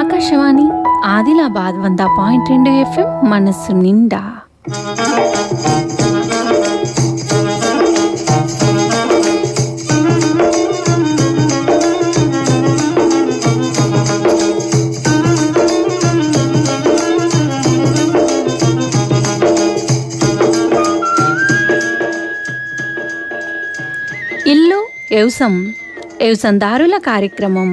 ఆకాశవాణి ఆదిలాబాద్ వంద పాయింట్ రెండు ఎఫ్ఎం మనస్సు నిండా. ఇల్లు ఎవ్సం ఎవసందారుల కార్యక్రమం.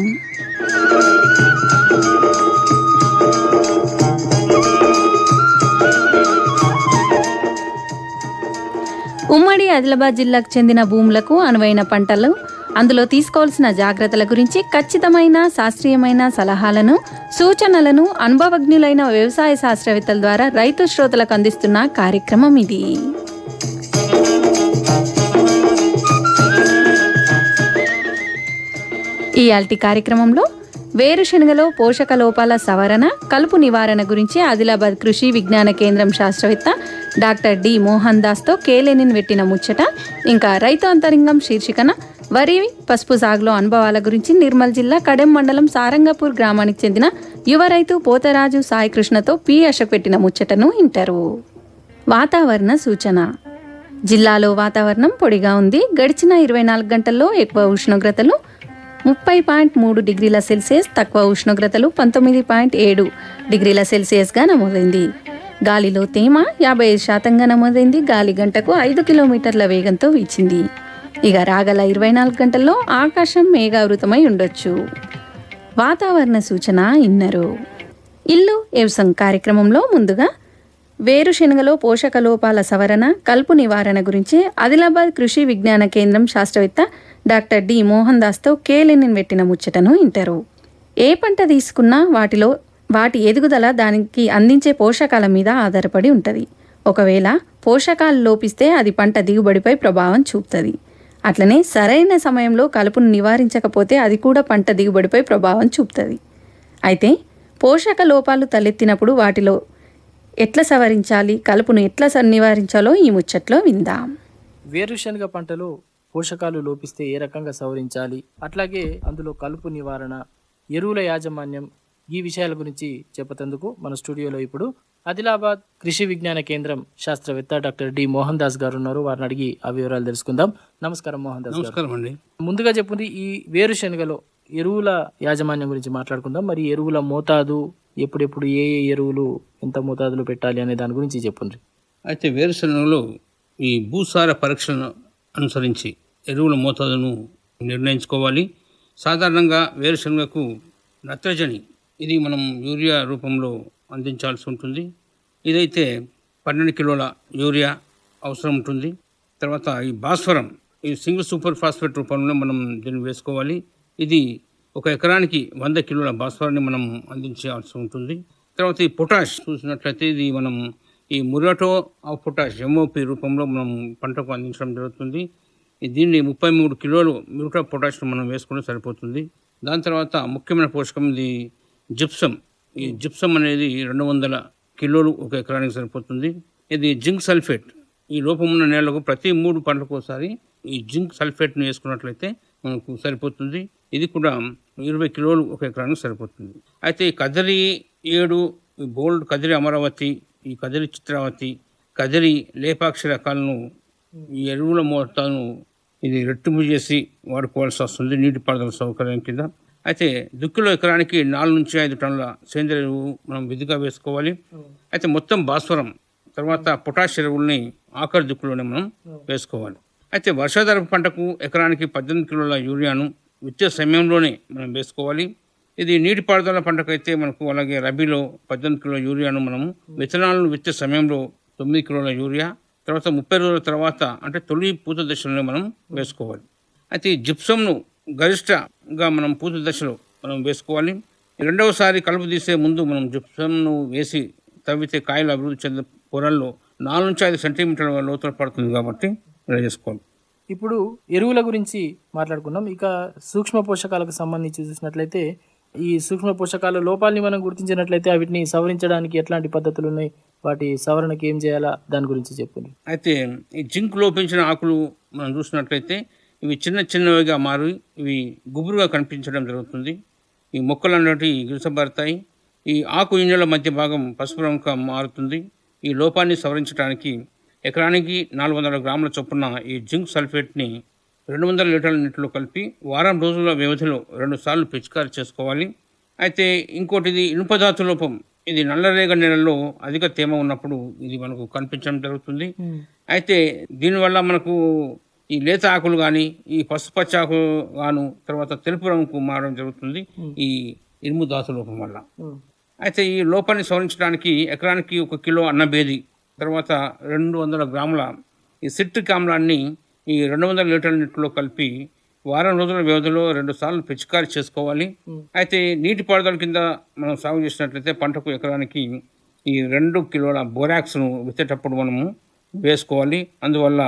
ఉమ్మడి ఆదిలాబాద్ జిల్లాకు చెందిన భూములకు అనువైన పంటలు అందులో తీసుకోవాల్సిన జాగ్రత్తల గురించి ఖచ్చితమైన శాస్త్రీయమైన సలహాలను సూచనలను అనుభవజ్ఞులైన వ్యవసాయ శాస్త్రవేత్తల ద్వారా రైతు శ్రోతలకు అందిస్తున్న కార్యక్రమం ఇది. ఈ అల్టి కార్యక్రమంలో వేరుశనగలో పోషక లోపాల సవరణ కలుపు నివారణ గురించి ఆదిలాబాద్ కృషి విజ్ఞాన కేంద్రం శాస్త్రవేత్త డాక్టర్ డి మోహన్ దాస్తో కేలేనిన్ పెట్టిన ముచ్చట ఇంకా రైతు అంతరింగం శీర్షికన వరి పసుపు సాగులో అనుభవాల గురించి నిర్మల్ జిల్లా కడెం మండలం సారంగపూర్ గ్రామానికి చెందిన యువ రైతు పోతరాజు సాయి కృష్ణతో పి అశోక్ పెట్టిన ముచ్చటను వింటారు వాతావరణ సూచన. జిల్లాలో వాతావరణం పొడిగా ఉంది. గడిచిన ఇరవై నాలుగు గంటల్లో ఎక్కువ ఉష్ణోగ్రతలు ముప్పై పాయింట్ మూడు డిగ్రీల సెల్సియస్ తక్కువ ఉష్ణోగ్రతలు పంతొమ్మిది పాయింట్ ఏడు డిగ్రీల సెల్సియస్గా నమోదైంది. గాలిలో తేమ యాభై ఐదు శాతంగా నమోదైంది గాలి గంటకు ఐదు కిలోమీటర్ల వేగంతో వీచింది. ఇక రాగల ఇరవై నాలుగు గంటల్లో ఆకాశం మేఘావృతమై ఉండొచ్చు. వాతావరణ సూచన ఇన్నరు. ఇల్లు వ్యవసం కార్యక్రమంలో ముందుగా వేరుశెనగలో పోషక లోపాల సవరణ కలుపు నివారణ గురించి ఆదిలాబాద్ కృషి విజ్ఞాన కేంద్రం శాస్త్రవేత్త డాక్టర్ డి మోహన్ దాస్తో కేలెనిన్ పెట్టిన ముచ్చటను ఇంటారు. ఏ పంట తీసుకున్నా వాటిలో వాటి ఎదుగుదల దానికి అందించే పోషకాల మీద ఆధారపడి ఉంటుంది. ఒకవేళ పోషకాలు లోపిస్తే అది పంట దిగుబడిపై ప్రభావం చూపుతుంది. అట్లనే సరైన సమయంలో కలుపును నివారించకపోతే అది కూడా పంట దిగుబడిపై ప్రభావం చూపుతుంది. అయితే పోషక లోపాలు తలెత్తినప్పుడు వాటిలో ఎట్లా సవరించాలి కలుపును ఎట్లా స- నివారించాలో ఈ ముచ్చట్లో విందాం. వేరుశనగ పంటలో పోషకాలు లోపిస్తే ఏ రకంగా సవరించాలి? అట్లాగే అందులో కలుపు నివారణ ఎరువుల యాజమాన్యం ఈ విషయాల గురించి చెప్పేందుకు మన స్టూడియోలో ఇప్పుడు ఆదిలాబాద్ కృషి విజ్ఞాన కేంద్రం శాస్త్రవేత్త డాక్టర్ డి మోహన్ దాస్ గారు ఉన్నారు. వారిని అడిగి ఆ వివరాలు తెలుసుకుందాం. నమస్కారం మోహన్ దాస్ నమస్కారం అండి. ముందుగా చెప్పుంది ఈ వేరుశనగలో ఎరువుల యాజమాన్యం గురించి మాట్లాడుకుందాం. మరి ఎరువుల మోతాదు ఎప్పుడెప్పుడు ఏ ఏ ఎరువులు ఎంత మోతాదులో పెట్టాలి అనే దాని గురించి చెప్పుండ్రి. అయితే వేరుశనగలో ఈ భూసార పరీక్షలను అనుసరించి ఎరువుల మోతాదును నిర్ణయించుకోవాలి. సాధారణంగా వేరుశనగకు నత్రజని ఇది మనం యూరియా రూపంలో అందించాల్సి ఉంటుంది. ఇదైతే పన్నెండు కిలోల యూరియా అవసరం ఉంటుంది. తర్వాత ఈ భాస్వరం ఈ సింగిల్ సూపర్ ఫాస్ఫేట్ రూపంలో మనం దీన్ని వేసుకోవాలి. ఇది ఒక ఎకరానికి వంద కిలోల భాస్వరాన్ని మనం అందించాల్సి ఉంటుంది. తర్వాత ఈ పొటాష్ చూసినట్లయితే ఇది మనం ఈ మురాటో ఆఫ్ పొటాష్ ఎంఓపి రూపంలో మనం పంటకు అందించడం జరుగుతుంది. దీన్ని ముప్పై మూడు కిలోలు మ్యూటా పొటాష్ మనం వేసుకుంటే సరిపోతుంది. దాని తర్వాత ముఖ్యమైన పోషకం ఇది జిప్సం ఈ జిప్సం అనేది రెండు వందల కిలోలు ఒక ఎకరానికి సరిపోతుంది. ఇది జింక్ సల్ఫేట్. ఈ లోపం ఉన్న నేలకు ప్రతి మూడు పంటలకు ఒకసారి ఈ జింక్ సల్ఫేట్ను వేసుకున్నట్లయితే మనకు సరిపోతుంది. ఇది కూడా ఇరవై కిలోలు ఒక ఎకరానికి సరిపోతుంది. అయితే ఈ కదరి ఏడు బోల్డ్ కదిరి అమరావతి ఈ కదిరి చిత్రావతి కదిరి లేపాక్షి రకాలను ఈ ఎరువుల మోతాదును ఇది రెట్టింపు చేసి వాడుకోవాల్సి వస్తుంది నీటిపారుదల సౌకర్యం కింద. అయితే దుక్కిలో ఎకరానికి నాలుగు నుంచి ఐదు టన్నుల సేంద్రియ ఎరువు మనం విధిగా వేసుకోవాలి. అయితే మొత్తం భాస్వరం తర్వాత పొటాష్ ఎరువుల్ని ఆఖరి దుక్కులోనే మనం వేసుకోవాలి. అయితే వర్షాధార పంటకు ఎకరానికి పద్దెనిమిది కిలోల యూరియాను విత్తే సమయంలోనే మనం వేసుకోవాలి. ఇది నీటిపారుదల పంటకైతే మనకు అలాగే రబీలో పద్దెనిమిది కిలోల యూరియాను మనము విత్తనాలను విత్తే సమయంలో తొమ్మిది కిలోల యూరియా తర్వాత ముప్పై రోజుల తర్వాత అంటే తొలి పూత దశలో మనం వేసుకోవాలి. అయితే జిప్సంను గరిష్టంగా మనం పూత దశలో మనం వేసుకోవాలి. రెండవసారి కలుపు తీసే ముందు మనం జిప్సంను వేసి తవ్వితే కాయలు అభివృద్ధి చెందే పొరల్లో నాలుగు నుంచి ఐదు సెంటీమీటర్ల లోతులు పడుతుంది కాబట్టి ఇలా చేసుకోవాలి. ఇప్పుడు ఎరువుల గురించి మాట్లాడుకున్నాం. ఇక సూక్ష్మ పోషకాలకు సంబంధించి చూసినట్లయితే ఈ సూక్ష్మ పోషకాల లోపాలని మనం గుర్తించినట్లయితే వీటిని సవరించడానికి ఎట్లాంటి పద్ధతులు ఉన్నాయి? వాటి సవరణకి ఏం చేయాలా? దాని గురించి చెప్పండి అయితే ఈ జింక్ లోపించిన ఆకులు మనం చూసినట్లయితే ఇవి చిన్న చిన్నవిగా మారి ఇవి గుబురుగా కనిపించడం జరుగుతుంది. ఈ మొక్కలు అనేవి గిరిసబడతాయి ఈ ఆకు ఇంజల మధ్య భాగం పసుపు రంగుగా మారుతుంది. ఈ లోపాన్ని సవరించడానికి ఎకరానికి నాలుగు వందల గ్రాముల చొప్పున ఈ జింక్ సల్ఫేట్ని రెండు వందల లీటర్ల నీటిలో కలిపి వారం రోజుల వ్యవధిలో రెండు సార్లు పిచికారి చేసుకోవాలి. అయితే ఇంకోటిది ఇనుపధాతు లోపం. ఇది నల్లరేగ నేలలో అధిక తేమ ఉన్నప్పుడు ఇది మనకు కనిపించడం జరుగుతుంది. అయితే దీనివల్ల మనకు ఈ లేత ఆకులు కానీ ఈ పసుపచ్చ ఆకు గాను తర్వాత తెలుపు రంగుకు మారడం జరుగుతుంది ఈ ఇనుము ధాతు లోపం వల్ల. అయితే ఈ లోపాన్ని సవరించడానికి ఎకరానికి ఒక కిలో అన్నబేది తర్వాత రెండు వందల గ్రాముల ఈ సిట్రిక్ ఆమ్లాన్ని ఈ రెండు వందల లీటర్ల నీటిలో కలిపి వారం రోజుల వ్యవధిలో రెండు సార్లు పిచికారి చేసుకోవాలి. అయితే నీటి పారుదల కింద మనం సాగు చేసినట్లయితే పంటకు ఎకరానికి ఈ రెండు కిలోల బోరాక్స్ను విత్తేటప్పుడు మనము వేసుకోవాలి. అందువల్ల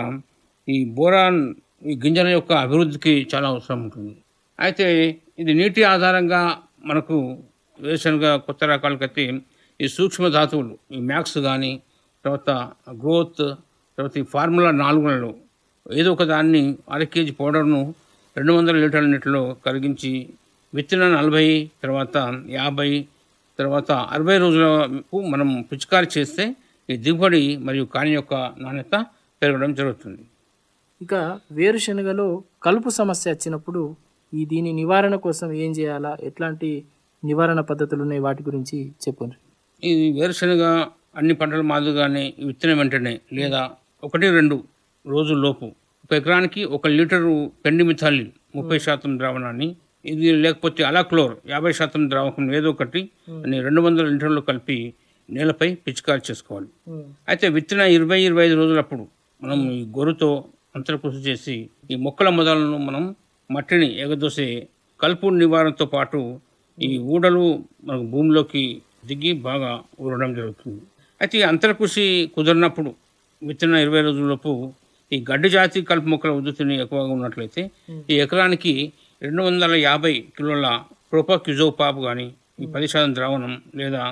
ఈ బోరాన్ ఈ గింజల యొక్క అభివృద్ధికి చాలా అవసరం ఉంటుంది. అయితే ఇది నీటి ఆధారంగా మనకు వేసనగా కొత్త రకాలకైతే ఈ సూక్ష్మ ధాతువులు ఈ మ్యాక్స్ కానీ తర్వాత గ్రోత్ తర్వాత ఈ ఫార్ములా నాలుగులలో ఏదో ఒక దాన్ని అర కేజీ పౌడర్ను రెండు వందల లీటర్ల నీటిలో కరిగించి విత్తన నలభై తర్వాత యాభై తర్వాత అరవై రోజులకు మనం పిచికారి చేస్తే ఈ దిగుబడి మరియు కాని యొక్క నాణ్యత పెరగడం జరుగుతుంది. ఇక వేరుశనగలో కలుపు సమస్య వచ్చినప్పుడు ఈ దీని నివారణ కోసం ఏం చేయాలా? ఎట్లాంటి నివారణ పద్ధతులు ఉన్నాయి? వాటి గురించి చెప్పండి. ఈ వేరుశనగ అన్ని పంటల మాదిరిగానే విత్తనం వెంటనే లేదా ఒకటి రెండు రోజుల్లోపు ఒక ఎకరానికి ఒక లీటరు పెండి మిథాలి ముప్పై శాతం ద్రావణాన్ని ఇది లేకపోతే అలాక్లోర్ యాభై శాతం ద్రావకం ఏదో ఒకటి అని రెండు వందల లీటర్లు కలిపి నేలపై పిచికారి చేసుకోవాలి. అయితే విత్తన ఇరవై ఇరవై ఐదు రోజులప్పుడు మనం ఈ గొర్రుతో అంతరకృషి చేసి ఈ మొక్కల మొదలను మనం మట్టిని ఎగదోసి కలుపు నివారణతో పాటు ఈ ఊడలు మనకు భూమిలోకి దిగి బాగా ఊరడం జరుగుతుంది. అయితే ఈ అంతరకృషి కుదరినప్పుడు విత్తన ఇరవై రోజులలోపు ఈ గడ్డి జాతి కలుపు మొక్కల ఉధృతిని ఎక్కువగా ఉన్నట్లయితే ఈ ఎకరానికి రెండు వందల యాభై కిలోల ప్రోపాక్యుజోపాప్ కానీ ఈ పది శాతం ద్రావణం లేదా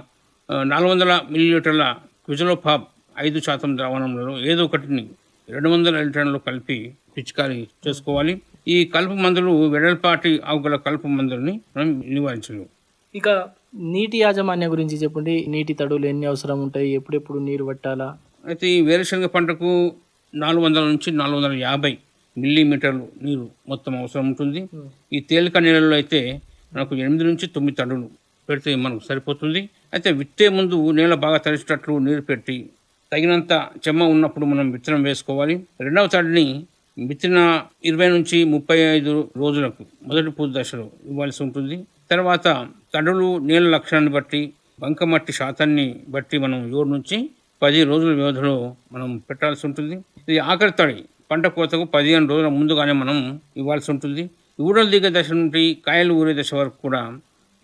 నాలుగు వందల మిల్లీలీటర్ల క్విజలోపాప్ ఐదు శాతం ద్రావణంలో ఏదో ఒకటిని రెండు వందల లీటర్లు కలిపి పిచికారీ చేసుకోవాలి. ఈ కలుపు మందులు వెడల్పాటి ఆవుగల కలుపు మందులని మనం నివారించలేము. ఇక నీటి యాజమాన్యం గురించి చెప్పండి. నీటి తడులు ఎన్ని అవసరం ఉంటాయి? ఎప్పుడెప్పుడు నీరు పట్టాలా? అయితే ఈ వేరుశనగ పంటకు నాలుగు వందల నుంచి నాలుగు వందల యాభై మిల్లీమీటర్లు నీరు మొత్తం అవసరం ఉంటుంది. ఈ తేలిక నీళ్ళలో అయితే మనకు ఎనిమిది నుంచి తొమ్మిది తడులు పెడితే మనకు సరిపోతుంది. అయితే విత్తే ముందు నేల బాగా తడిచేటట్లు నీరు పెట్టి తగినంత చెమ్మ ఉన్నప్పుడు మనం విత్తనం వేసుకోవాలి. రెండవ తడిని విత్తిన ఇరవై నుంచి ముప్పై ఐదు రోజులకు మొదటి పూత దశలో ఇవ్వాల్సి ఉంటుంది. తర్వాత తడులు నీళ్ళ లక్షణాన్ని బట్టి బంకమట్టి శాతాన్ని బట్టి మనం ఏడు నుంచి పది రోజుల వ్యవధిలో మనం పెట్టాల్సి ఉంటుంది. ఇది ఆఖరి తడి. పంట కోతకు పదిహేను రోజుల ముందుగానే మనం ఇవ్వాల్సి ఉంటుంది. ఊడలు దిగే దశ నుండి కాయలు ఊరే దశ వరకు కూడా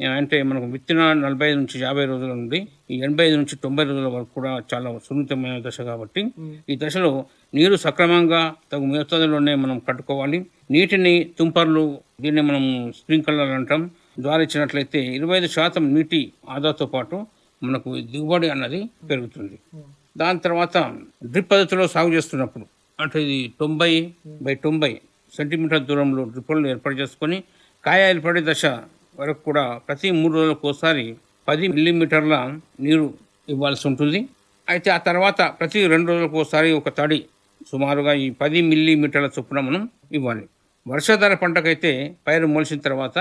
అంటే మనకు విత్తన నలభై ఐదు నుంచి యాభై రోజుల నుండి ఈ ఎనభై ఐదు నుంచి తొంభై రోజుల వరకు కూడా చాలా సున్నితమైన దశ కాబట్టి ఈ దశలో నీరు సక్రమంగా తగు మోతాదులోనే మనం కట్టుకోవాలి. నీటిని తుంపర్లు దీన్ని మనం స్ప్రింక్లర్ అంటాం. ద్వారా ఇచ్చినట్లయితే ఇరవై ఐదు శాతం నీటి ఆదాతో పాటు మనకు దిగుబడి అన్నది పెరుగుతుంది. దాని తర్వాత డ్రిప్ పద్ధతిలో సాగు చేస్తున్నప్పుడు అంటే ఇది తొంభై బై తొంభై సెంటీమీటర్ దూరంలో డ్రిప్పులను ఏర్పాటు చేసుకొని కాయ ఏర్పడే దశ వరకు కూడా ప్రతి మూడు రోజులకు ఒకసారి పది మిల్లీమీటర్ల నీరు ఇవ్వాల్సి ఉంటుంది. అయితే ఆ తర్వాత ప్రతి రెండు రోజులకు ఒకసారి ఒక తడి సుమారుగా ఈ పది మిల్లీమీటర్ల చొప్పున మనం ఇవ్వాలి. వర్షాధార పంటకైతే పైరు మొలిసిన తర్వాత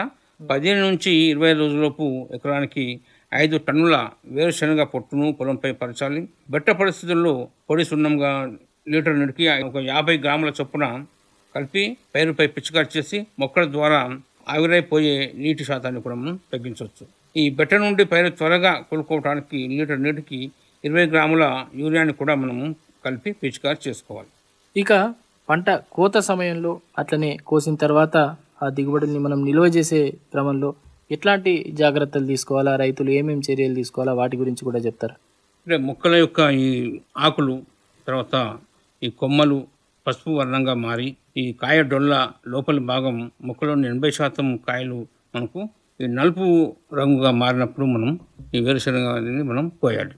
పదిహేను నుంచి ఇరవై రోజులలోపు ఎకరానికి ఐదు టన్నుల వేరుశనగ పొట్టును పొలంపై పరచాలి. బెట్ట పరిస్థితుల్లో పొడి సున్నంగా లీటర్ నీటికి ఒక యాభై గ్రాముల చొప్పున కలిపి పైరుపై పిచికారి చేసి మొక్కల ద్వారా ఆవిరైపోయే నీటి శాతాన్ని కూడా మనం తగ్గించవచ్చు. ఈ బెట్ట నుండి పైరు త్వరగా కోలుకోవడానికి లీటర్ నీటికి ఇరవై గ్రాముల యూరియాని కూడా మనము కలిపి పిచికారి చేసుకోవాలి. ఇక పంట కోత సమయంలో అట్లనే కోసిన తర్వాత ఆ దిగుబడిని మనం నిల్వ చేసే క్రమంలో ఎట్లాంటి జాగ్రత్తలు తీసుకోవాలా? రైతులు ఏమేమి చర్యలు తీసుకోవాలా? వాటి గురించి కూడా చెప్తారు? అంటే మొక్కల యొక్క ఈ ఆకులు తర్వాత ఈ కొమ్మలు పసుపు వర్ణంగా మారి ఈ కాయ డొల్ల లోపలి భాగం మొక్కలోని ఎనభై శాతం కాయలు మనకు ఈ నలుపు రంగుగా మారినప్పుడు మనం ఈ వేరుశనగని మనం కోయాలి.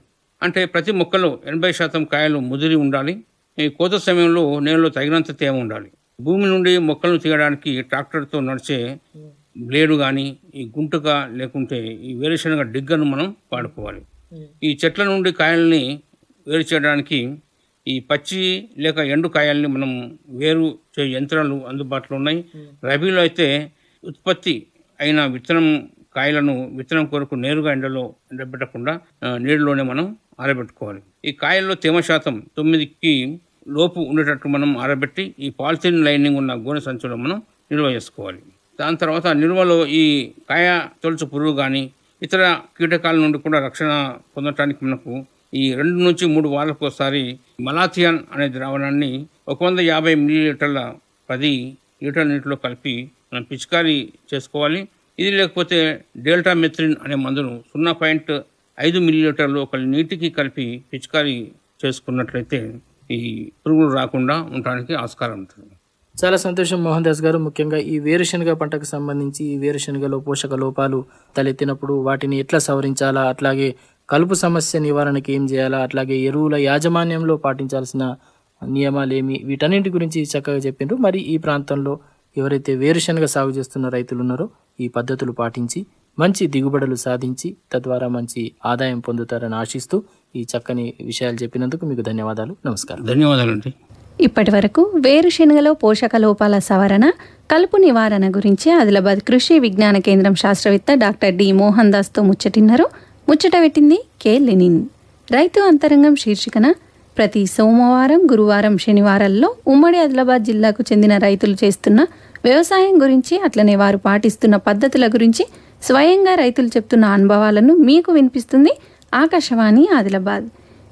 అంటే ప్రతి మొక్కలో ఎనభై శాతం కాయలు ముదిరి ఉండాలి. ఈ కోత సమయంలో నేలలో తగినంత తేమ ఉండాలి. భూమి నుండి మొక్కలను తీయడానికి ట్రాక్టర్తో నడిచే బ్లేడు కానీ ఈ గుంటుక లేకుంటే ఈ వేరుశనగ డిగ్గను మనం వాడుకోవాలి. ఈ చెట్ల నుండి కాయల్ని వేరు చేయడానికి ఈ పచ్చి లేక ఎండు కాయల్ని మనం వేరు చే యంత్రాలు అందుబాటులో ఉన్నాయి. రబీలో అయితే ఉత్పత్తి అయిన విత్తనం కాయలను విత్తనం కొరకు నేరుగా ఎండలో ఎండబెట్టకుండా నీడలోనే మనం ఆరబెట్టుకోవాలి. ఈ కాయల్లో తేమ శాతం తొమ్మిదికి లోపు ఉండేటట్టు మనం ఆరబెట్టి ఈ పాలిథిన్ లైనింగ్ ఉన్న గోనె సంచులో మనం నిల్వ చేసుకోవాలి. దాని తర్వాత నిల్వలో ఈ కాయ తొలుచు పురుగు కానీ ఇతర కీటకాల నుండి కూడా రక్షణ పొందటానికి మనకు ఈ రెండు నుంచి మూడు వారాలకు ఒకసారి మలాథియాన్ అనే ద్రావణాన్ని ఒక వంద యాభై మిల్లీలీటర్ల పది లీటర్ నీటిలో కలిపి మనం పిచికారీ చేసుకోవాలి. ఇది లేకపోతే డెల్టా మెథ్రిన్ అనే మందును సున్నా పాయింట్ ఐదు మిల్లీలీటర్లు ఒక నీటికి కలిపి పిచికారీ చేసుకున్నట్లయితే ఈ పురుగులు రాకుండా ఉండడానికి ఆస్కారం ఉంటుంది. చాలా సంతోషం మోహన్ దాస్ గారు. ముఖ్యంగా ఈ వేరుశనగ పంటకు సంబంధించి ఈ వేరుశనగలో పోషక లోపాలు తలెత్తినప్పుడు వాటిని ఎట్లా సవరించాలా? అట్లాగే కలుపు సమస్య నివారణకి ఏం చేయాలా? అట్లాగే ఎరువుల యాజమాన్యంలో పాటించాల్సిన నియమాలు ఏమి వీటన్నింటి గురించి చక్కగా చెప్పిండ్రు మరి ఈ ప్రాంతంలో ఎవరైతే వేరుశనగ సాగు చేస్తున్న రైతులు ఉన్నారో ఈ పద్ధతులు పాటించి మంచి దిగుబడులు సాధించి తద్వారా మంచి ఆదాయం పొందుతారని ఆశిస్తూ ఈ చక్కని విషయాలు చెప్పినందుకు మీకు ధన్యవాదాలు. నమస్కారం. ధన్యవాదాలండి. ఇప్పటి వరకు వేరుశెనగలో పోషక లోపాల సవరణ కలుపు నివారణ గురించి ఆదిలాబాద్ కృషి విజ్ఞాన కేంద్రం శాస్త్రవేత్త డాక్టర్ డి మోహన్ దాస్తో ముచ్చటిన్నారు. ముచ్చట పెట్టింది కె. లెనిన్. రైతు అంతరంగం శీర్షికన ప్రతి సోమవారం గురువారం శనివారాల్లో ఉమ్మడి ఆదిలాబాద్ జిల్లాకు చెందిన రైతులు చేస్తున్న వ్యవసాయం గురించి అట్లనే వారు పాటిస్తున్న పద్ధతుల గురించి స్వయంగా రైతులు చెప్తున్న అనుభవాలను మీకు వినిపిస్తుంది ఆకాశవాణి ఆదిలాబాద్.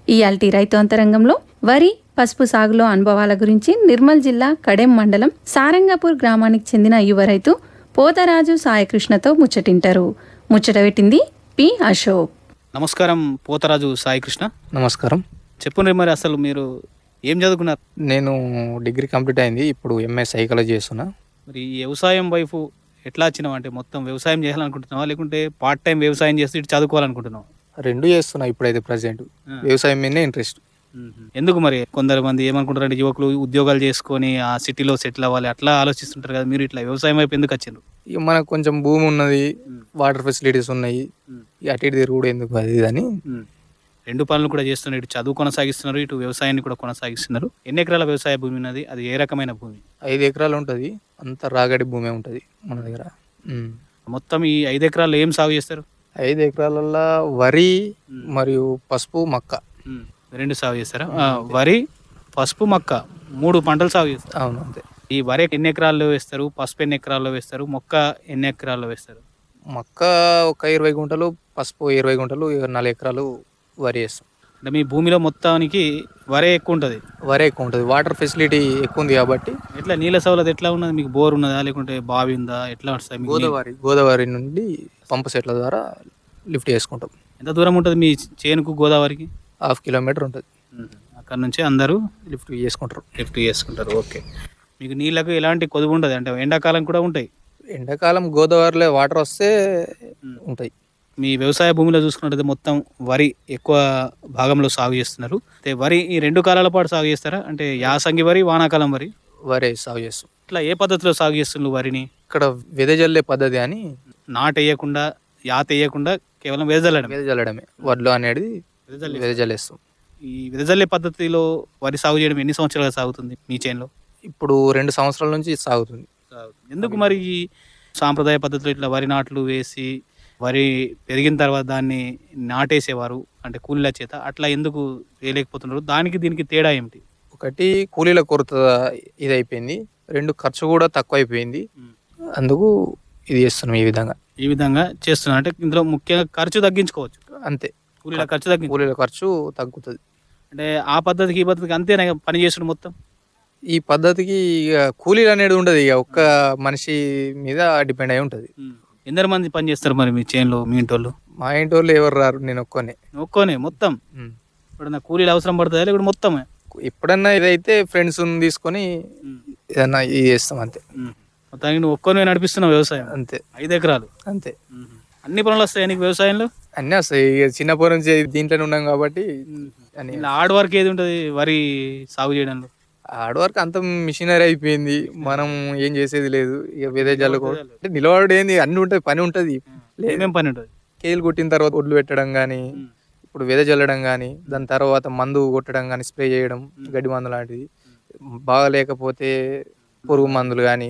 ఇయాల్టి రైతు అంతరంగంలో వరి పసుపు సాగులో అనుభవాల గురించి నిర్మల్ జిల్లా కడెం మండలం సారంగపూర్ గ్రామానికి చెందిన యువ రైతు పోతరాజు సాయకృష్ణతో ముచ్చటింటారు. ముచ్చట పెట్టింది పి అశోక్. నమస్కారం పోతరాజు సాయికృష్ణ నమస్కారం. చెప్పుండ్రి మరి అసలు మీరు ఏం చదువుకున్నారు? నేను డిగ్రీ కంప్లీట్ అయింది ఇప్పుడు ఎంఏ సైకాలజీ చేస్తున్నా. మరి ఈ వ్యవసాయం వైపు ఎట్లా వచ్చినావు అంటే మొత్తం వ్యవసాయం చేయాలనుకుంటున్నావా? లేకుంటే పార్ట్ టైం వ్యవసాయం చేస్తూ ఇటు చదువుకోవాలనుకుంటున్నావా? రెండు చేస్తున్నా ఇప్పుడైతే ప్రజెంట్. వ్యవసాయం మీదనే ఇంట్రెస్ట్ ఎందుకు మరి? కొందరు మంది ఏమనుకుంటారంటే యువకులు ఉద్యోగాలు చేసుకొని ఆ సిటీలో సెటిల్ అవ్వాలి అట్లా ఆలోచిస్తుంటారు కదా మీరు ఇట్లా వ్యవసాయం వైపు ఎందుకు వచ్చిండ్రు ఇక మనకు కొంచెం భూమి ఉన్నది వాటర్ ఫెసిలిటీస్ ఉన్నాయి. అటు ఇటు తిరుగుడు ఎందుకు అది అని. రెండు పనులు కూడా చేస్తున్నారు. ఇటు చదువు కొనసాగిస్తున్నారు ఇటు వ్యవసాయాన్ని కూడా కొనసాగిస్తున్నారు. ఎన్ని ఎకరాల వ్యవసాయ భూమి ఉన్నది? అది ఏ రకమైన భూమి? ఐదు ఎకరాలు ఉంటుంది. అంత రాగడి భూమి ఉంటుంది మన దగ్గర. మొత్తం ఈ ఐదు ఎకరాల్లో ఏం సాగు చేస్తారు? ఐదు ఎకరాలల్లో వరి మరియు పసుపు మక్క. రెండు సాగు చేస్తారా? వరి పసుపు మక్క. మూడు పంటలు సాగు చేస్తారు. అవును అంతే. ఈ వరి ఎన్ని ఎకరాల్లో వేస్తారు? పసుపు ఎన్ని ఎకరాల్లో వేస్తారు? మొక్క ఎన్ని ఎకరాల్లో వేస్తారు? మక్క ఒక ఇరవై గుంటలు పసుపు ఇరవై గుంటలు నాలుగు ఎకరాలు వరి వేస్తాం. అంటే మీ భూమిలో మొత్తానికి వరే ఎక్కువ ఉంటుంది? వరి ఎక్కువ ఉంటుంది. వాటర్ ఫెసిలిటీ ఎక్కువ ఉంది కాబట్టి. ఎట్లా? నీళ్ళ సౌలత ఎట్లా ఉన్నది? మీకు బోర్ ఉన్నదా? లేకుంటే బావి ఉందా? ఎట్లా వస్తాయి మీకు నీళ్ళు? గోదావరి గోదావరి నుండి పంపు సెట్ల ద్వారా లిఫ్ట్ చేసుకుంటాం. ఎంత దూరం ఉంటుంది మీ చేనుకు గోదావరికి? హాఫ్ కిలోమీటర్ ఉంటుంది. అక్కడ నుంచి అందరూ లిఫ్ట్ చేసుకుంటారు. లిఫ్ట్ చేసుకుంటారు. ఓకే. మీకు నీళ్ళకు ఎలాంటి కొదువు ఉండదు. అంటే ఎండాకాలం కూడా ఉంటాయి. ఎండాకాలం గోదావరిలో వాటర్ వస్తే ఉంటాయి. మీ వ్యవసాయ భూమిలో చూసుకున్నట్లయితే మొత్తం వరి ఎక్కువ భాగంలో సాగు చేస్తున్నారు. అయితే వరి ఈ రెండు కాలాల పాటు సాగు చేస్తారా? అంటే యాసంగి వరి వానాకాలం వరి? వరి సాగు చేస్తాం. ఇట్లా ఏ పద్ధతిలో సాగు చేస్తున్నారు వరిని? ఇక్కడ వెదజల్లే పద్ధతి అని నాటు వేయకుండా యాత వేయకుండా కేవలం వెదజల్లడం వెదజల్లడమే. వడ్లు అనేది వెదజల్లి. వెదజల్లేస్తాం. ఈ వెదజల్లే పద్ధతిలో వరి సాగు చేయడం ఎన్ని సంవత్సరాలుగా సాగుతుంది మీ చేనులో? ఇప్పుడు రెండు సంవత్సరాల నుంచి సాగుతుంది. ఎందుకు మరి ఈ సాంప్రదాయ పద్ధతిలో ఇట్లా వరి నాట్లు వేసి వరి పెరిగిన తర్వాత దాన్ని నాటేసేవారు అంటే కూలీల చేత అట్లా ఎందుకు వేయలేకపోతున్నారు? దానికి దీనికి తేడా ఏమిటి? ఒకటి కూలీల కొరత ఇది అయిపోయింది రెండు ఖర్చు కూడా తక్కువ అయిపోయింది అందుకు ఇది చేస్తున్నాం ఈ విధంగా. ఈ విధంగా చేస్తున్నారు. అంటే ఇందులో ముఖ్యంగా ఖర్చు తగ్గించుకోవచ్చు. అంతే. కూలీల ఖర్చు తగ్గించు కూలీల ఖర్చు తగ్గుతుంది. అంటే ఆ పద్ధతికి ఈ పద్ధతికి అంతేనా పని చేసుడు మొత్తం? ఈ పద్ధతికి ఇక కూలీలు అనేది ఉండదు. ఇక ఒక్క మనిషి మీద డిపెండ్ అయి ఉంటుంది. ఎందరు మంది పని చేస్తారు మరి మీ చేనులో మీ ఇంటోళ్ళు? మా ఇంటి వాళ్ళు ఎవరు రారు నేను ఒక్కనే. ఒక్కోనే మొత్తం? ఇప్పుడు నా కూలీలు అవసరం పడుతుందా? లేకపోతే మొత్తమే? ఎప్పుడన్నా ఇదైతే ఫ్రెండ్స్ తీసుకొని ఏదన్నా ఇది చేస్తాం అంతే. మొత్తానికి నువ్వు ఒక్కోనే నడిపిస్తున్నావు వ్యవసాయం? అంతే. ఐదు ఎకరాలు? అంతే. అన్ని పనులు వస్తాయి నీకు వ్యవసాయంలో? అన్నీ వస్తాయి. ఇక చిన్నప్పటి నుంచి దీంట్లోనే ఉన్నాం కాబట్టి అని ఇలా హార్డ్ వర్క్ ఏది ఉంటుంది వరి సాగు చేయడంలో? హార్డ్ వర్క్ అంత మిషనరీ అయిపోయింది. మనం ఏం చేసేది లేదు. ఇక వేరే జల్లుకో అంటే నిలబడి ఏంది? అన్ని ఉంటుంది పని ఉంటుంది. ఏమేం పని ఉంటుంది? కేలు కొట్టిన తర్వాత ఒడ్లు పెట్టడం కానీ ఇప్పుడు వెద చల్లడం కానీ దాని తర్వాత మందు కొట్టడం కానీ స్ప్రే చేయడం గడ్డి మందు లాంటిది. బాగా లేకపోతే పురుగు మందులు కానీ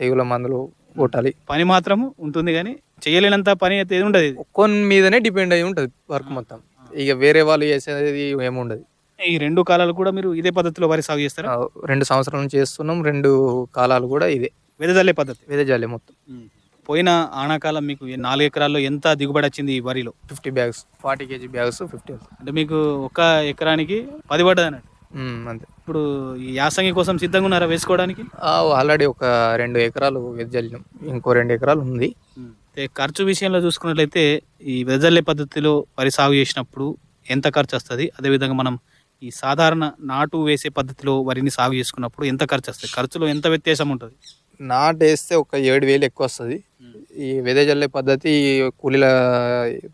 తెగుల మందులు. కొట్టాలి. పని మాత్రం ఉంటుంది కానీ చేయలేనంత పని అయితే ఉండదు ఒక్కొని మీదనే డిపెండ్ అయి ఉంటుంది వర్క్ మొత్తం. ఇక వేరే వాళ్ళు చేసేది ఏముండదు. ఈ రెండు కాలాలు కూడా మీరు ఇదే పద్ధతిలో వరి సాగు చేస్తారా? రెండు సంవత్సరాల నుంచి చేస్తున్నాం రెండు కాలాలు కూడా ఇదే వెదజల్లే పద్ధతి. వేద జల్లే మొత్తం పోయిన ఆనాకాలం మీకు నాలుగు ఎకరాల్లో ఎంత దిగుబడి వచ్చింది ఈ వరిలో? Fifty bags forty KG bags fifty అంటే మీకు ఒక ఎకరానికి పది పడ్డది అన్నట్టు అంతే. ఇప్పుడు ఈ యాసంగి కోసం సిద్ధంగా ఉన్నారా వేసుకోవడానికి? ఆల్రెడీ ఒక రెండు ఎకరాలు వెద జల్లినాం ఇంకో రెండు ఎకరాలు ఉంది. ఖర్చు విషయంలో చూసుకున్నట్లయితే ఈ వెదజల్లే పద్ధతిలో వరి సాగు చేసినప్పుడు ఎంత ఖర్చు వస్తుంది? అదేవిధంగా మనం ఈ సాధారణ నాటు వేసే పద్ధతిలో వరిని సాగు చేసుకున్నప్పుడు ఎంత ఖర్చు వస్తుంది ఖర్చులో ఎంత వ్యత్యాసం ఉంటుంది? నాటు వేస్తే ఒక ఏడు వేలు ఎక్కువ వస్తుంది. ఈ వెద జల్లే పద్ధతి కూలీల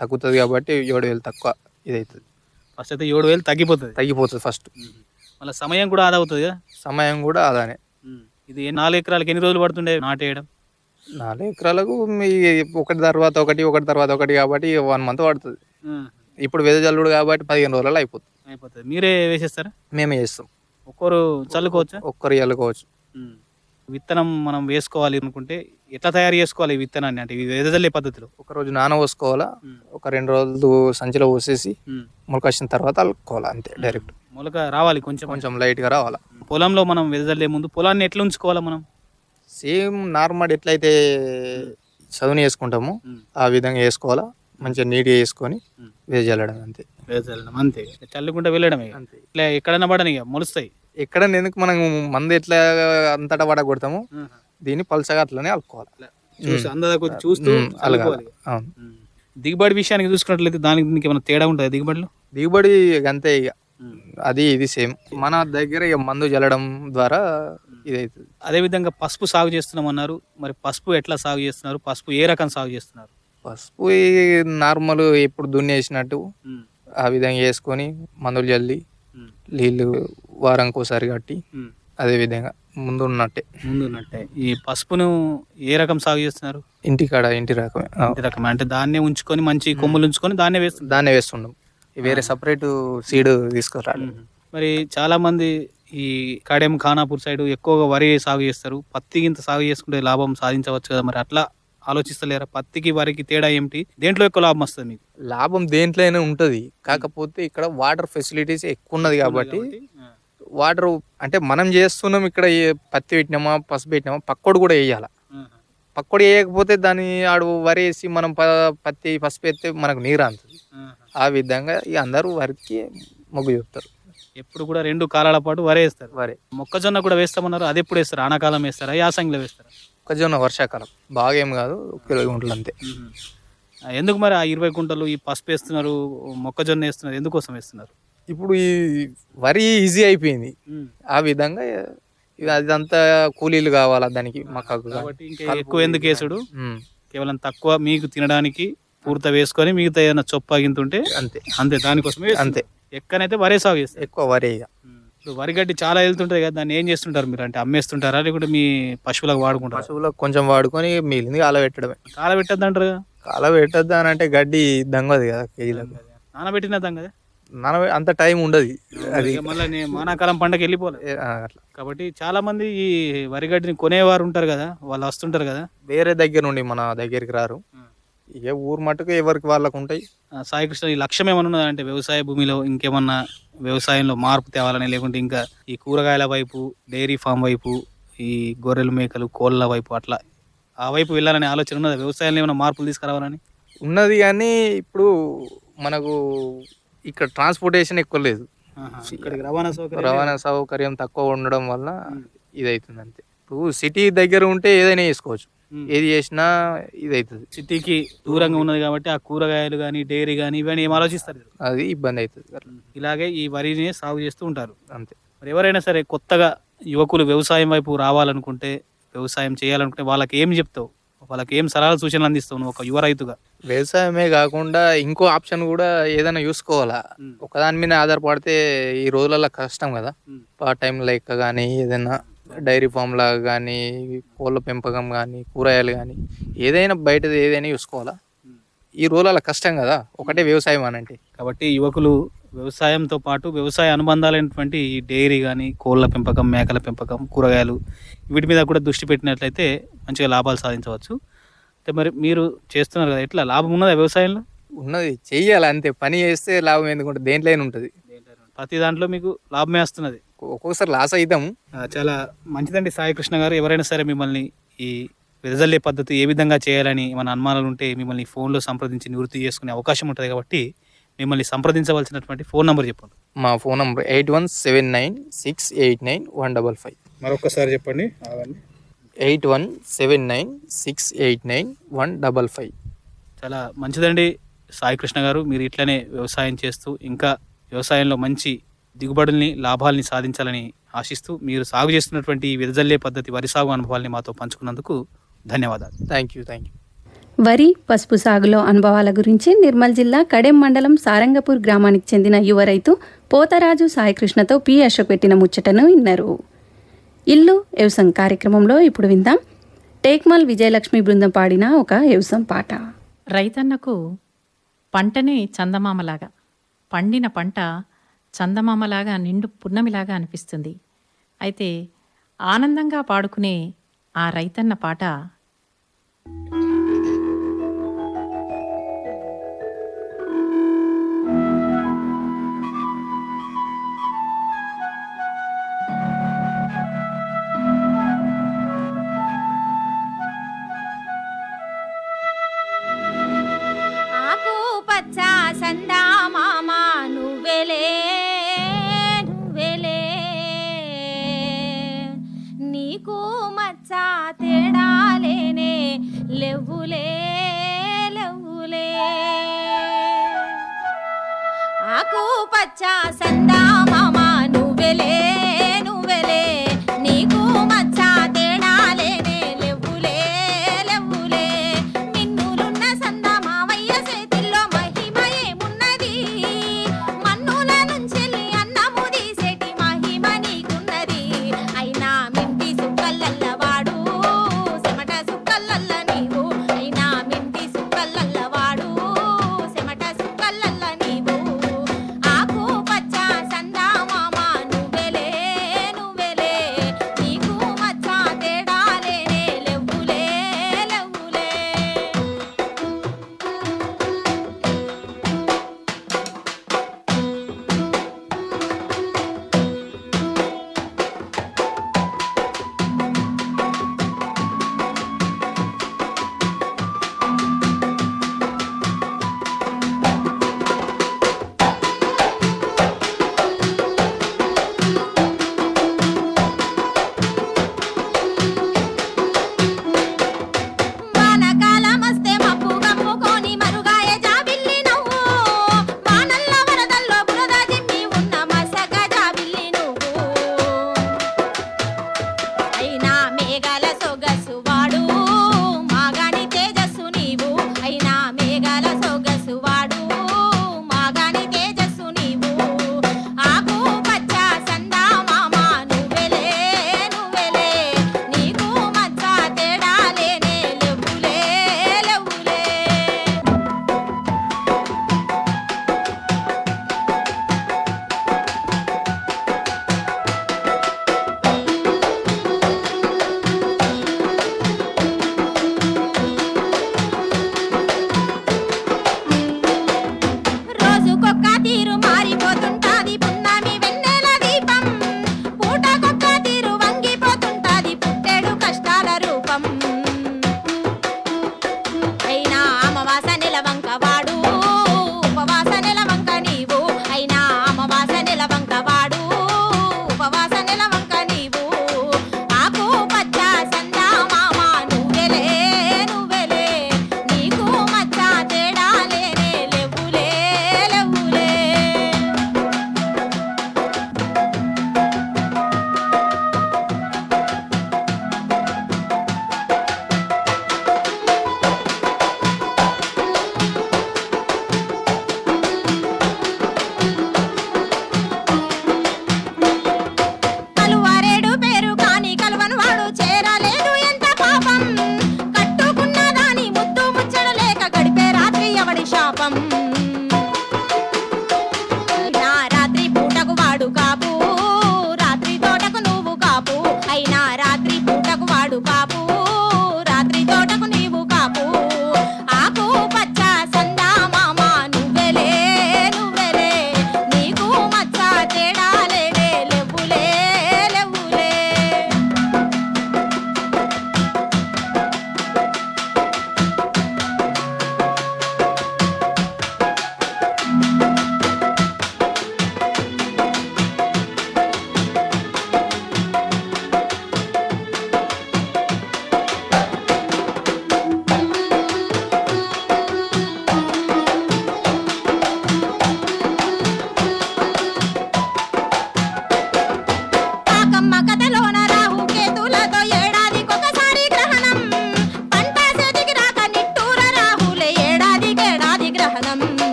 తగ్గుతుంది కాబట్టి ఏడు వేలు తక్కువ ఇదవుతుంది ఫస్ట్ అయితే ఏడు వేలు తగ్గిపోతుంది. తగ్గిపోతుంది ఫస్ట్. మళ్ళీ సమయం కూడా ఆదా అవుతుంది కదా? సమయం కూడా అదానే ఇది నాలుగు ఎకరాలకు ఎన్ని రోజులు పడుతుండే నాటేయడం నాలుగు ఎకరాలకు మీ ఒకటి తర్వాత ఒకటి ఒకటి తర్వాత ఒకటి కాబట్టి వన్ మంత్ పడుతుంది. ఇప్పుడు వెద జల్లుడు కాబట్టి పదిహేను రోజులలో అయిపోతుంది. అయిపోతుంది. మీరే వేసేస్తారా? మేమే చేస్తాం. ఒక్కరు చల్లుకోవచ్చా? ఒక్కరు చల్లుకోవచ్చు. విత్తనం మనం వేసుకోవాలి అనుకుంటే ఎట్లా తయారు చేసుకోవాలి ఈ విత్తనాన్ని? అంటే వెదజల్లే పద్ధతిలో? ఒక రోజు నాన పోసుకోవాలా? ఒక రెండు రోజులు సంచిలో పోసేసి మొలకొచ్చిన తర్వాత అల్లుకోవాలా అంతే డైరెక్ట్. మొలక రావాలి కొంచెం. కొంచెం లైట్గా రావాలా. పొలంలో మనం వెదజల్లే ముందు పొలాన్ని ఎట్లా ఉంచుకోవాలా మనం? సేమ్ నార్మల్ ఎట్లయితే చదువుని వేసుకుంటామో ఆ విధంగా వేసుకోవాలా. మంచిగా నీట్గా వేసుకొని వేసి చల్లడం అంతే. వెదజల్లడం అంతే. చల్లుకుంటూ వెళ్ళడమే. ఇక. అంతే. ఇట్లా ఎక్కడైనా పడని ఇక మొలుస్తాయి. ఎక్కడ ఎందుకు మనం మందు ఎట్లా అంతటా పడ కొడతామో దీన్ని పలసగా అట్లనే అలుకోవాలి చూస్తూ అలగాలి. అవును. దిగుబడి విషయానికి చూసుకున్నట్లయితే దానికి దీనికి ఏమైనా తేడా ఉంటుంది దిగుబడిలో? దిగుబడి అంతే ఇక. అది ఇది సేమ్. మన దగ్గర ఇక మందు చల్లడం ద్వారా ఇది అవుతుంది అదేవిధంగా పసుపు సాగు చేస్తున్నామన్నారు. మరి పసుపు ఎట్లా సాగు చేస్తున్నారు? పసుపు ఏ రకం సాగు చేస్తున్నారు? పసుపు నార్మల్ ఇప్పుడు దున్నేసినట్టు ఆ విధంగా వేసుకొని మందులు చల్లి నీళ్ళు వారంకోసారి కట్టి అదే విధంగా ముందు ఉన్నట్టే. ముందు ఉన్నట్టే. ఈ పసుపును ఏ రకం సాగు చేస్తున్నారు? ఇంటికాడ ఇంటి రకమే. ఆ, ఏ రకం అంటే దాన్నే ఉంచుకొని మంచి కొమ్ములు ఉంచుకొని దాన్నే వేస్తున్నారు. దాన్నే వేస్తుండం వేరే సపరేట్ సీడ్ తీసుకురాలి. మరి చాలా మంది ఈ కాడెం ఖానాపూర్ సైడ్ ఎక్కువగా వరి సాగు చేస్తారు. పత్తి గింత సాగు చేసుకుంటే లాభం సాధించవచ్చు కదా మరి? అట్లా ఆలోచిస్తలేరా? పత్తికి వరికి తేడా ఏమిటి? దేంట్లో ఎక్కువ లాభం వస్తుంది మీకు? లాభం దేంట్లో అయినా ఉంటుంది. కాకపోతే ఇక్కడ వాటర్ ఫెసిలిటీస్ ఎక్కువ ఉన్నది కాబట్టి వాటర్ అంటే మనం చేస్తున్నాం ఇక్కడ పత్తి పెట్టినామా పసుపు పెట్టినామా పక్కోడు కూడా వేయాల. పక్కోడు వేయకపోతే దాన్ని ఆడు వరి వేసి మనం పత్తి పసుపు వేస్తే మనకు నీరు అంతుంది ఆ విధంగా ఈ అందరూ వరికి మొగ్గు చూపుతారు. ఎప్పుడు కూడా రెండు కాలాల పాటు వరి వేస్తారు. వరి. మొక్కజొన్న కూడా వేస్తామన్నారు అది ఎప్పుడు వేస్తారు? ఆనాకాలం వేస్తారా? యాసంగిలో వేస్తారా? మొక్కజొన్న వర్షాకాలం. బాగా ఏం కాదు ఇరవై గుంటలు అంతే. ఎందుకు మరి ఆ ఇరవై కుంటలు ఈ పసుపు వేస్తున్నారు మొక్కజొన్న వేస్తున్నారు ఎందుకోసం వేస్తున్నారు? ఇప్పుడు ఈ వరి ఈజీ అయిపోయింది. ఆ విధంగా అదంతా కూలీలు కావాలా దానికి మక్కకు కానీ. కాబట్టి ఇంకా ఎక్కువ ఎందుకు వేసుడు? కేవలం. తక్కువ మీకు తినడానికి పూర్త వేసుకొని మిగతా ఏదైనా చొప్ప గింతుంటే అంతే. అంతే దానికోసమే అంతే. ఎక్కనైతే వరే సాగు చేస్తారు. ఎక్కువ వరి ఇక ఇప్పుడు వరి గడ్డి చాలా వెళ్తుంటది కదా దాన్ని ఏం చేస్తుంటారు మీరు? అంటే అమ్మేస్తుంటారా? లేకుంటే మీ పశువులకు వాడుకుంటారా? పశువులకు కొంచెం వాడుకొని మిగిలింది కాల పెట్టడమే కాల పెట్టద్దు అంటారు కదా? కాల పెట్టద్దా అని అంటే గడ్డి దంగదు కదా కేజీలకు. నానబెట్టినదాం కదా నాన అంత టైం ఉండదు. అది మళ్ళీ నేను మానాకాలం పండగ వెళ్ళిపోలే. అట్లా. కాబట్టి చాలా మంది ఈ వరి గడ్డిని కొనేవారు ఉంటారు కదా వాళ్ళు వస్తుంటారు కదా? వేరే దగ్గర నుండి మన దగ్గరికి రారు. ఇక ఊరు మట్టుకు ఎవరికి వాళ్ళకు ఉంటాయి. ఆ, సాయికృష్ణ ఈ లక్ష్యం ఏమన్నా ఉన్నదా అంటే వ్యవసాయ భూమిలో ఇంకేమన్నా వ్యవసాయంలో మార్పు తేవాలని లేకుంటే ఇంకా ఈ కూరగాయల వైపు డైరీ ఫామ్ వైపు ఈ గొర్రెలు మేకలు కోళ్ళ వైపు అట్లా ఆ వైపు వెళ్ళాలనే ఆలోచన ఉన్నదా? వ్యవసాయంలో ఏమైనా మార్పులు తీసుకురావాలని? ఉన్నది కానీ ఇప్పుడు మనకు ఇక్కడ ట్రాన్స్పోర్టేషన్ ఎక్కువ లేదు. ఇక్కడికి రవాణా సౌకర్యం రవాణా సౌకర్యం తక్కువ ఉండడం వల్ల ఇది అవుతుంది అంతే. ఇప్పుడు సిటీ దగ్గర ఉంటే ఏదైనా చేసుకోవచ్చు. ఏది చేసినా ఇది అవుతుంది సిటీకి దూరంగా ఉన్నది కాబట్టి ఆ కూరగాయలు కానీ డైరీ కానీ ఇవన్నీ ఏం ఆలోచిస్తారు అది ఇబ్బంది అవుతుంది ఇలాగే ఈ వరిని సాగు చేస్తూ ఉంటారు. అంతే. మరి ఎవరైనా సరే కొత్తగా యువకులు వ్యవసాయం వైపు రావాలనుకుంటే వ్యవసాయం చేయాలనుకుంటే వాళ్ళకి ఏం చెప్తావు? వాళ్ళకి ఏం సలహాలు సూచనలు అందిస్తావు ఒక యువ రైతుగా? వ్యవసాయమే కాకుండా ఇంకో ఆప్షన్ కూడా ఏదైనా చూసుకోవాలా. ఒకదాని మీద ఆధారపడితే ఈ రోజులలో కష్టం కదా. పార్ట్ టైం లెక్క కానీ ఏదైనా డైరీ ఫామ్ లాగా కానీ కోళ్ళ పెంపకం కానీ కూరగాయలు కానీ ఏదైనా బయటది ఏదైనా చూసుకోవాలా ఈ రోజులలో కష్టం కదా ఒకటే వ్యవసాయం అని అంటే. కాబట్టి యువకులు వ్యవసాయంతో పాటు వ్యవసాయ అనుబంధాలైనటువంటి ఈ డైరీ కానీ కోళ్ళ పెంపకం మేకల పెంపకం కూరగాయలు వీటి మీద కూడా దృష్టి పెట్టినట్లయితే మంచిగా లాభాలు సాధించవచ్చు. అయితే మరి మీరు చేస్తున్నారు కదా ఎట్లా? లాభం ఉన్నదా వ్యవసాయంలో? ఉన్నది. చెయ్యాలి అంతే. పని చేస్తే లాభం ఎందుకుంటే దేంట్లో ఉంటుంది. ప్రతి దాంట్లో మీకు లాభమే వస్తున్నది. ఒక్కొక్కసారి లాస్ అవుతాము ఆ, చాలా మంచిదండి సాయి కృష్ణ గారు. ఎవరైనా సరే మిమ్మల్ని ఈ వెదజల్లే పద్ధతి ఏ విధంగా చేయాలని మన అనుమానాలు ఉంటే మిమ్మల్ని ఫోన్లో సంప్రదించి నివృత్తి చేసుకునే అవకాశం ఉంటుంది కాబట్టి మిమ్మల్ని సంప్రదించవలసినటువంటి ఫోన్ నెంబర్ చెప్పండి. మా phone number eight one seven nine six eight nine one double five. మరొకసారి చెప్పండి. Eight one seven nine six eight nine one double five. చాలా మంచిదండి సాయి కృష్ణ గారు. మీరు ఇట్లనే వ్యవసాయం చేస్తూ ఇంకా వ్యవసాయంలో మంచి దిగుబడుల్ని లాభాల్ని సాధించాలని ఆశిస్తూ మీరు సాగు చేస్తున్నటువంటి వెదజల్లే పద్ధతి వరి సాగు అనుభవాల్ని మాతో పంచుకున్నందుకు ధన్యవాదాలు. థ్యాంక్ యూ థ్యాంక్ యూ వరి పసుపు సాగులో అనుభవాల గురించి నిర్మల్ జిల్లా కడెం మండలం సారంగపూర్ గ్రామానికి చెందిన యువ రైతు పోతరాజు సాయికృష్ణతో పి. అశోక్ పెట్టిన ముచ్చటను విన్నారు. ఇల్లు వ్యవసం కార్యక్రమంలో ఇప్పుడు విందాం. టేక్మల్ విజయలక్ష్మి బృందం పాడిన ఒక వ్యవసం పాట. రైతన్నకు పంటనే చందమామలాగా. పండిన పంట చందమామలాగా నిండు పున్నమిలాగా అనిపిస్తుంది. అయితే ఆనందంగా పాడుకునే ఆ రైతన్న పాట నీకు మచ్చ తేడాలేనే లెవ్వులే లెవ్వులే. ఆకు పచ్చ సందా మామ నువ్వెలే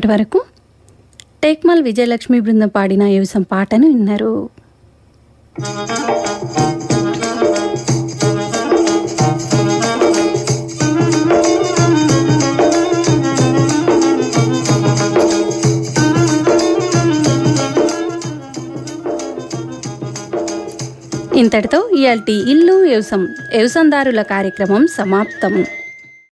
ఇప్పటి వరకు టేక్మల్ విజయలక్ష్మి బృందం పాడిన యువసం పాటను విన్నారు. ఇంతటితో ఇయాల్టీ ఇల్లు వ్యవసం వ్యవసందారుల కార్యక్రమం సమాప్తం